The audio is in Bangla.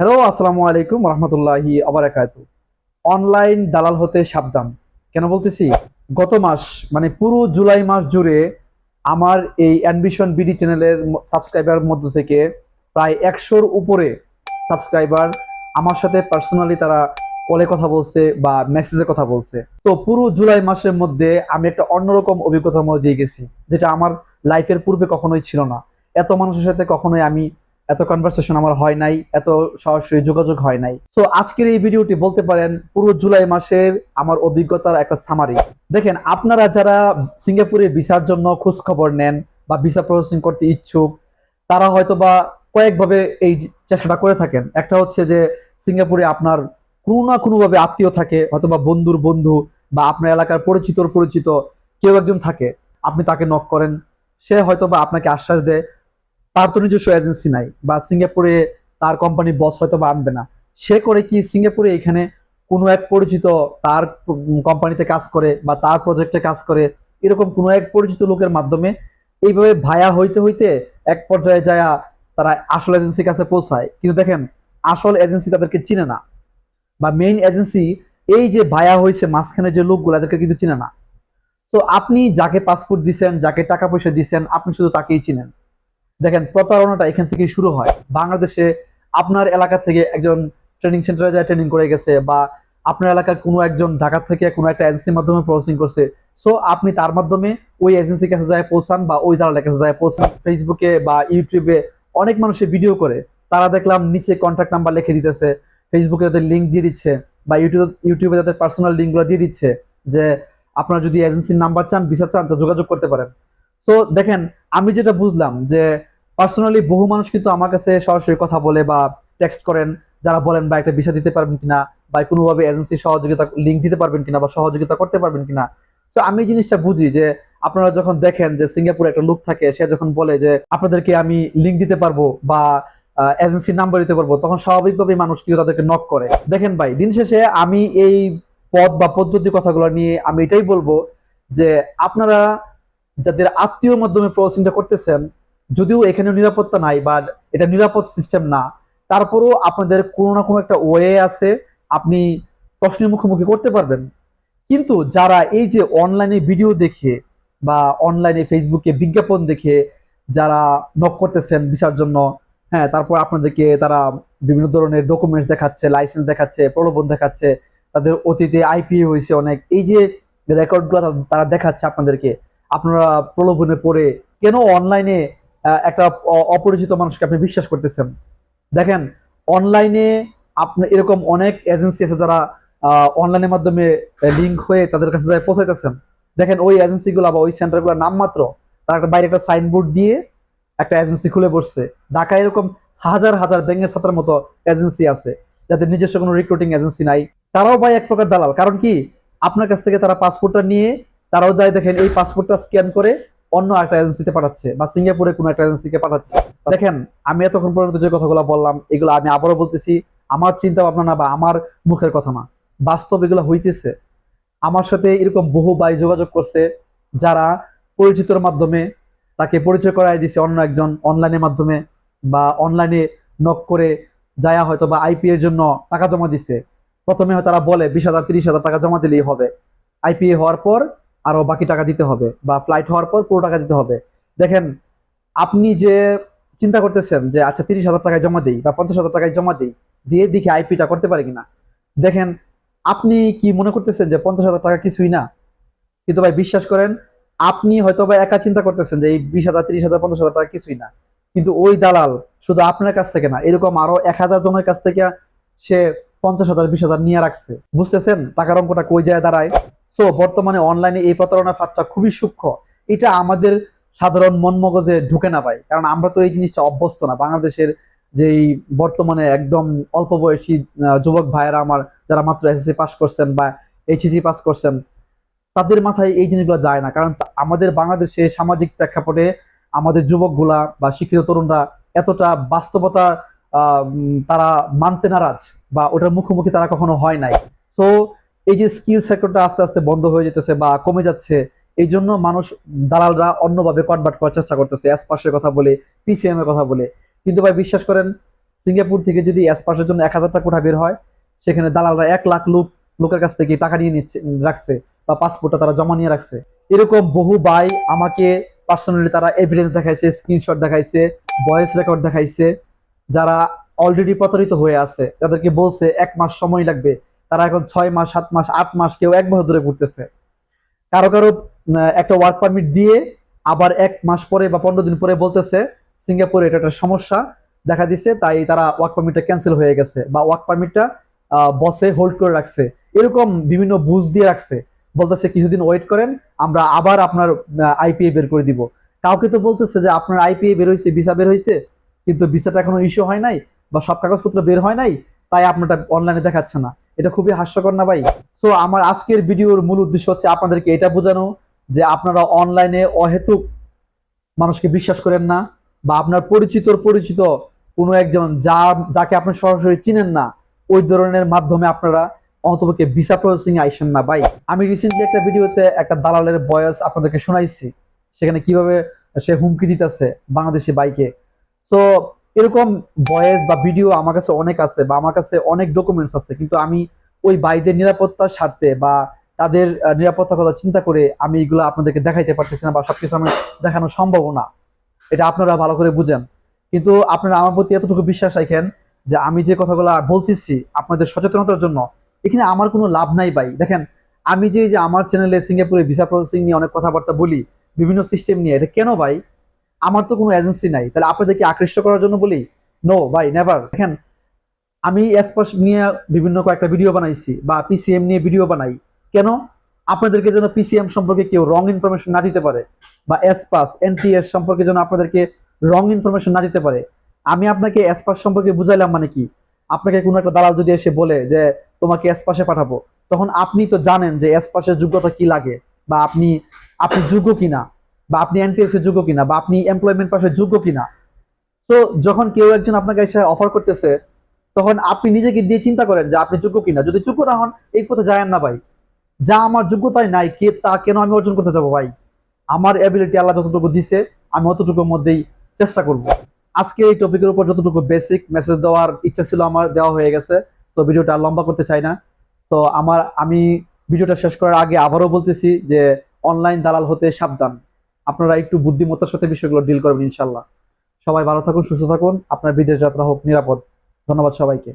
হ্যালো, আসসালামু আলাইকুম রহমতুল্লাহি আবরাকাত। অনলাইন দালাল হতে সাবধান। কেন বলতেছি? গত মাস মানে পুরো জুলাই মাস জুড়ে আমার এই অ্যানবিশন বিডি চ্যানেলের সাবস্ক্রাইবার মধ্য থেকে প্রায় একশোর উপরে সাবস্ক্রাইবার আমার সাথে পার্সোনালি তারা কলে কথা বলছে বা মেসেজে কথা বলছে। তো পুরো জুলাই মাসের মধ্যে আমি একটা অন্যরকম অভিজ্ঞতার মধ্যে দিয়ে গেছি, যেটা আমার লাইফের পূর্বে কখনোই ছিল না। এত মানুষের সাথে কখনোই আমি এত কনভারসেশন আমার হয় নাই, এত সরাসরি যোগাযোগ হয় নাই। তো আজকের এই ভিডিওটি বলতে পারেন, পুরো জুলাই মাসের আমার অভিজ্ঞতার একটা সামারি দেখেন, আপনারা যারা সিঙ্গাপুরে ভিসার জন্য খোঁজ খবর নেন বা ভিসা প্রসেসিং করতে ইচ্ছুক, তারা হয়তো বা কয়েকভাবে এই চেষ্টাটা করে থাকেন। একটা হচ্ছে যে, সিঙ্গাপুরে আপনার কোনো না কোনোভাবে আত্মীয় থাকে হয়তো বা বন্ধুর বন্ধু বা আপনার এলাকার পরিচিতর পরিচিত কেউ একজন থাকে, আপনি তাকে নক করেন, সে হয়তো বা আপনাকে আশ্বাস দেয় তার তো নিজস্ব এজেন্সি নাই বা সিঙ্গাপুরে তার কোম্পানি বস হয়তো বা আনবে না। সে করে কি সিঙ্গাপুরে এখানে কোনো এক পরিচিত তার কোম্পানিতে কাজ করে বা তার প্রজেক্টে কাজ করে, এরকম কোনো এক পরিচিত লোকের মাধ্যমে এইভাবে ভায়া হইতে হইতে এক পর্যায়ে যায় তারা আসল এজেন্সির কাছে পৌঁছায়। কিন্তু দেখেন, আসল এজেন্সি তাদেরকে চিনে না বা মেইন এজেন্সি এই যে ভায়া হয়েছে মাঝখানে যে লোকগুলো এদেরকে কিন্তু চিনে না। তো আপনি যাকে পাসপোর্ট দিচ্ছেন যাকে টাকা পয়সা দিচ্ছেন আপনি শুধু তাকেই চিনেন। দেখেন, প্রতারণাটা এখান থেকে শুরু হয়। বাংলাদেশে আপনার এলাকা থেকে একজন ট্রেনিং সেন্টারে যায় ট্রেনিং করে গেছে বা আপনার এলাকার কোনো একজন ঢাকা থেকে কোনো একটা এজেন্সির মাধ্যমে প্রসেসিং করছে। সো আপনি তার মাধ্যমে ওই এজেন্সির কাছে যায় পৌঁছান বা ওই দালালের কাছে যায় পৌঁছান। ফেসবুকে বা ইউটিউবে অনেক মানুষের ভিডিও করে। তারা দেখলাম নিচে কন্ট্যাক্ট নাম্বার লিখে দিতেছে। ফেসবুকে তাদের লিঙ্ক দিয়ে দিচ্ছে বা ইউটিউব ইউটিউবে তাদের পার্সোনাল লিঙ্কগুলো দিয়ে দিচ্ছে যে আপনারা যদি এজেন্সির নাম্বার চান ভিসা চান, তো যোগাযোগ করতে পারেন। সো দেখেন, আমি যেটা বুঝলাম যে পার্সোনালি বহু মানুষ কিন্তু আমার কাছে সরাসরি কথা বলে বা টেক্সট করেন, যারা বলেন বা একটা ভিসা দিতে পারবেন কিনা? বা কোনোভাবে এজেন্সি সহযোগিতা লিঙ্ক দিতে পারবেন কিনা বা সহযোগিতা করতে পারবেন কিনা? সো আমি জিনিসটা বুঝি যে, আপনারা যখন দেখেন যে, সিঙ্গাপুরে একটা লোক থাকে, সে যখন বলে যে, আপনাদেরকে আমি লিঙ্ক দিতে পারব বা এজেন্সির নাম্বার দিতে পারব, তখন স্বাভাবিকভাবে মানুষ কিন্তু তাদেরকে নক করে। দেখেন ভাই, দিন শেষে আমি এই পদ বা পদ্ধতি কথাগুলো নিয়ে আমি এটাই বলব যে, আপনারা যাদের আত্মীয়র মাধ্যমে প্রসেসিংটা করতেছেন, যদিও এখানে নিরাপত্তা নাই বা এটা নিরাপদ সিস্টেম না, তারপরেও আপনাদের কোনো না কোনো একটা ওয়ে আছে, আপনি প্রশ্নের মুখোমুখি করতে পারবেন। কিন্তু যারা এই যে অনলাইনে ভিডিও দেখে বা অনলাইনে ফেসবুকে বিজ্ঞাপন দেখে যারা নক করতেছেন ভিসার জন্য হ্যাঁ তারপর আপনাদেরকে তারা বিভিন্ন ধরনের ডকুমেন্টস দেখাচ্ছে লাইসেন্স দেখাচ্ছে, প্রলোভন দেখাচ্ছে, তাদের অতীতে আইপি হয়েছে অনেক, এই যে রেকর্ডগুলো তারা দেখাচ্ছে আপনাদেরকে আপনারা প্রলোভনে পড়ে কেন অনলাইনে একটা অপরিচিত মানুষকে আপনি বিশ্বাস করতেছেন? দেখেন অনলাইনে আপনার এরকম অনেক এজেন্সি আছে যারা অনলাইনের মাধ্যমে লিঙ্ক হয়ে তাদের কাছে যায় পৌঁছাইতেছেন। দেখেন, ওই এজেন্সিগুলো বা ওই সেন্টারগুলোর নাম মাত্র, তারা বাইরে একটা সাইনবোর্ড দিয়ে একটা এজেন্সি খুলে বসছে। ঢাকায় এরকম হাজার হাজার ব্যাংকের সাথের মতো এজেন্সি আছে, যাদের নিজস্ব কোনো রিক্রুটিং এজেন্সি নাই। তারাও ভাই এক প্রকার দালাল। কারণ কি? আপনার কাছ থেকে তারা পাসপোর্টটা নিয়ে তারাও যায় দেখেন এই পাসপোর্টটা স্ক্যান করে অন্য একটা এজেন্সিতে পাঠাচ্ছে বা সিঙ্গাপুরে কোনো একটা এজেন্সিকে পাঠাচ্ছে। দেখেন আমি এতক্ষণ পর্যন্ত যে কথাগুলো বললাম এগুলো আমি আবারও বলতেছি আমার চিন্তা ভাবনা না বা আমার মুখের কথা না। বাস্তব এগুলো হইতেছে। আমার সাথে এরকম বহু ভাই যোগাযোগ করছে যারা পরিচিতর মাধ্যমে তাকে পরিচয় করাই দিছে অন্য একজন অনলাইনের মাধ্যমে বা অনলাইনে নক করে যায়া হয়তো বা আইপি এর জন্য টাকা জমা দিছে। প্রথমে তারা বলে বিশ হাজার তিরিশ হাজার টাকা জমা দিলেই হবে। আইপিএ হওয়ার পর আরও বাকি টাকা দিতে হবে বা ফ্লাইট হওয়ার পর পুরো টাকা দিতে হবে। দেখেন, আপনি যে চিন্তা করতেছেন যে আচ্ছা তিরিশ হাজার টাকায় জমা দিই বা পঞ্চাশ হাজার টাকায় জমা দিই, দিয়ে দেখি আইপিটা করতে পারি কিনা? দেখেন, আপনি কি মনে করতেছেন যে, পঞ্চাশ হাজার টাকা কিছুই না? কিন্তু ভাই, বিশ্বাস করেন, আপনি হয়তো বা একা চিন্তা করতেছেন যে, এই বিশ হাজার, তিরিশ হাজার, পঞ্চাশ হাজার টাকা কিছুই না। কিন্তু ওই দালাল শুধু আপনার কাছ থেকে না, এরকম আরও এক হাজার জনের কাছ থেকে সে পঞ্চাশ হাজার, বিশ হাজার নিয়ে রাখছে। বুঝতেছেন? টাকার অঙ্কটা কই যায় দাঁড়ায়? সো বর্তমানে অনলাইনে এই প্রতারণা ফাঁদটা খুবই সূক্ষ্ম। এটা আমাদের সাধারণ মন মগজে ঢুকে না পাই কারণ আমরা তো এই জিনিসটা অভ্যস্ত না। বাংলাদেশের যেই বর্তমানে একদম অল্প বয়সী যুবক ভাইয়েরা আমার, যারা মাত্র এসএসসি পাস করছেন বা এইচএসি পাস করছেন, তাদের মাথায় এই জিনিসগুলো যায় না। কারণ আমাদের বাংলাদেশে সামাজিক প্রেক্ষাপটে আমাদের যুবকগুলা বা শিক্ষিত তরুণরা এতটা বাস্তবতা তারা মানতে নারাজ বা ওটার মুখোমুখি তারা কখনো হয় নাই। সো এই যে স্কিল সেক্টরটা আস্তে আস্তে বন্ধ হয়ে যেতেছে বা কমে যাচ্ছে, এই জন্য মানুষ দালালরা অন্যভাবে কনভার্ট করার চেষ্টা করতেছে। অ্যাসপাসের কথা বলে পিসিএম এর কথা বলে। কিন্তু ভাই, বিশ্বাস করেন, সিঙ্গাপুর থেকে যদি এস পাসের জন্য এক হাজার টাকা কোঠা বের হয়, সেখানে দালালরা এক লাখ লোক, লোকের কাছ থেকে টাকা নিয়ে নিচ্ছে, রাখছে বা পাসপোর্টটা তারা জমা নিয়ে রাখছে। এরকম বহু ভাই আমাকে পার্সোনালি তারা এভিডেন্স দেখাইছে স্ক্রিনশট দেখাইছে ভয়েস রেকর্ড দেখাইছে, যারা অলরেডি প্রতারিত হয়ে আছে। তাদেরকে বলছে, এক মাস সময় লাগবে। তারা এখন ছয় মাস, সাত মাস, আট মাস কেউ এক বছর ধরে ঘুরতেছে। কারও কারও একটা ওয়ার্ক পারমিট দিয়ে আবার এক মাস পরে বা পনেরো দিন পরে বলতেছে, সিঙ্গাপুরে এটা একটা সমস্যা। দেখা দিছে তাই তারা ওয়ার্ক পারমিটটা ক্যান্সেল হয়ে গেছে বা ওয়ার্ক পারমিটটা বসে হোল্ড করে রাখছে। এরকম বিভিন্ন বুঝ দিয়ে রাখছে। বলতেছে, কিছুদিন ওয়েট করেন, আমরা আবার আপনার আইপিএ বের করে দিব। কাউকে তো বলতেছে যে, আপনার আইপিএ বের হয়েছে ভিসা বের হয়েছে কিন্তু ভিসাটা এখনও ইস্যু হয় নাই বা সব কাগজপত্র বের হয় নাই, তাই আপনারটা অনলাইনে দেখাচ্ছে না। এটা খুবই হাস্যকর না ভাই? সো আমার আজকের ভিডিওর মূল উদ্দেশ্য হচ্ছে আপনাদেরকে এটা বোঝানো যে আপনারা অনলাইনে অহেতুক মানুষকে বিশ্বাস করেন না বা আপনার পরিচিতর পরিচিত কোনো একজন যা, যাকে আপনি সরাসরি চিনেন না, ওই ধরনের মাধ্যমে আপনারা অন্তপক্ষে ভিসা প্রসেসিং আইসেন না ভাই। আমি রিসেন্টলি একটা ভিডিওতে একটা দালালের বয়স আপনাদেরকে শোনাইছি। সেখানে কীভাবে সে হুমকি দিতেছে বাংলাদেশি বাইকে সো এরকম ভয়েস বা ভিডিও আমার কাছে অনেক আছে বা আমার কাছে অনেক ডকুমেন্টস আছে, কিন্তু আমি ওই বাইদের নিরাপত্তার স্বার্থে বা তাদের নিরাপত্তার কথা চিন্তা করে আমি এগুলো আপনাদেরকে দেখাইতে পারতেছি না বা সবকিছু আমি দেখানো সম্ভব না। এটা আপনারা ভালো করে বুঝেন। কিন্তু আপনারা আমার প্রতি এতটুকু বিশ্বাস রাখেন যে আমি যে কথাগুলো বলতেছি আপনাদের সচেতনতার জন্য, এখানে আমার কোনো লাভ নাই ভাই। দেখেন, আমি যে যে আমার চ্যানেলে সিঙ্গাপুরে ভিসা প্রসেসিং নিয়ে অনেক কথাবার্তা বলি, বিভিন্ন সিস্টেম নিয়ে, এটা কেন ভাই? আমার তো কোনো এজেন্সি নাই। তাহলে আপনাদেরকে আকৃষ্ট করার জন্য বলি নো ভাই নেভার দেখেন, আমি এসপাস নিয়ে বিভিন্ন কয়েকটা ভিডিও বানাইছি বা পিসিএম নিয়ে ভিডিও বানাই। কেন? আপনাদেরকে যেন পিসিএম সম্পর্কে কেউ রং ইনফরমেশন না দিতে পারে বা এসপাস এনটিএস সম্পর্কে যেন আপনাদেরকে রং ইনফরমেশন না দিতে পারে। আমি আপনাকে এসপাস সম্পর্কে বুঝাইলাম মানে কি? আপনাকে কোনো একটা দালাল যদি এসে বলে যে, তোমাকে এসপাসে পাঠাবো, তখন আপনি তো জানেন যে এসপাসের যোগ্যতা কি লাগে বা আপনি আপনি যোগ্য কিনা। বা আপনি এনটিএস এর যোগ্য কিনা বা আপনি এমপ্লয়মেন্ট পাসের যোগ্য কিনা। তো যখন কেউ একজন আপনাকে এসে অফার করতেছে, তখন আপনি নিজেকে দিয়ে চিন্তা করেন যে আপনি যোগ্য কিনা। যদি যোগ্য না হন, এই পথে যায়েন না ভাই। যা আমার যোগ্যতায় নাই, কে তা কেন আমি অর্জন করতে যাব ভাই? আমার অ্যাবিলিটি আল্লাহ যতটুকু দিছে, আমি অতটুকুর মধ্যেই চেষ্টা করব। আজকে এই টপিকের উপর যতটুকু বেসিক মেসেজ দেওয়ার ইচ্ছা ছিল আমার, দেওয়া হয়ে গেছে। সো ভিডিওটা লম্বা করতে চাই না। সো আমার, আমি ভিডিওটা শেষ করার আগে আবারও বলতেছি যে অনলাইন দালাল হতে সাবধান। আপনারা একটু বুদ্ধিমত্তার সাথে বিষয়গুলো ডিল করবেন ইনশাল্লাহ সবাই ভালো থাকুন, সুস্থ থাকুন। আপনার বিদেশ যাত্রা হোক, নিরাপদ। ধন্যবাদ সবাইকে।